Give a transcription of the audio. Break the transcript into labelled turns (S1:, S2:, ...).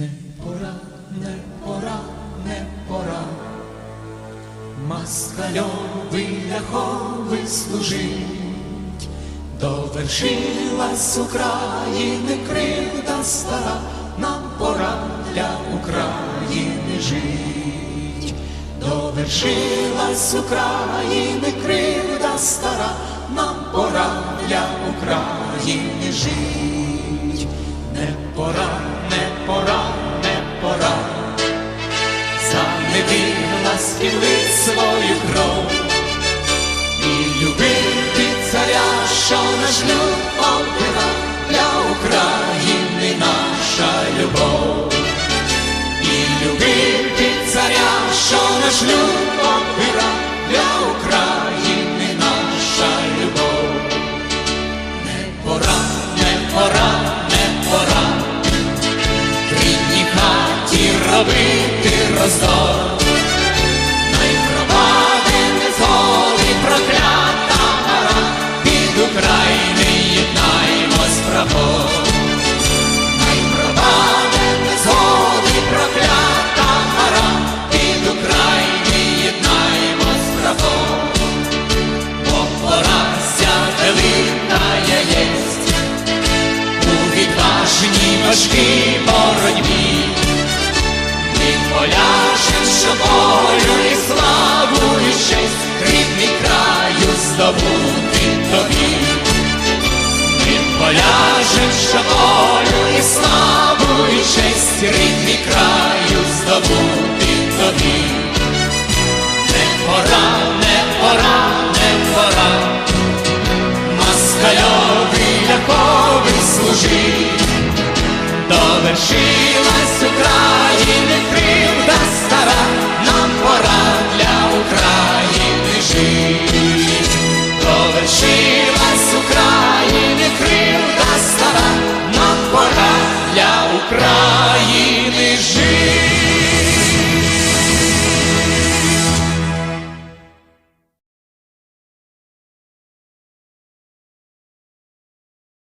S1: Не пора, не пора, не пора. Москальовий ляховий служить, довершилась України кривда стара, нам пора для України жить, довершилась України кривда стара, нам пора для України жить, заневірила свою кров. І любити царя, що наш люд обирав для України наша любов, і любити царя, що наш люд обирав для України наша любов. Не пора, не пора, не пора. В рідній хаті робити важкій боротьбі. від поляшин, що волю і славу і честь рідний краю здобути тобі. від поляшин, що волю і Лишилась України кривда стара, нам пора для України жити. Доверши.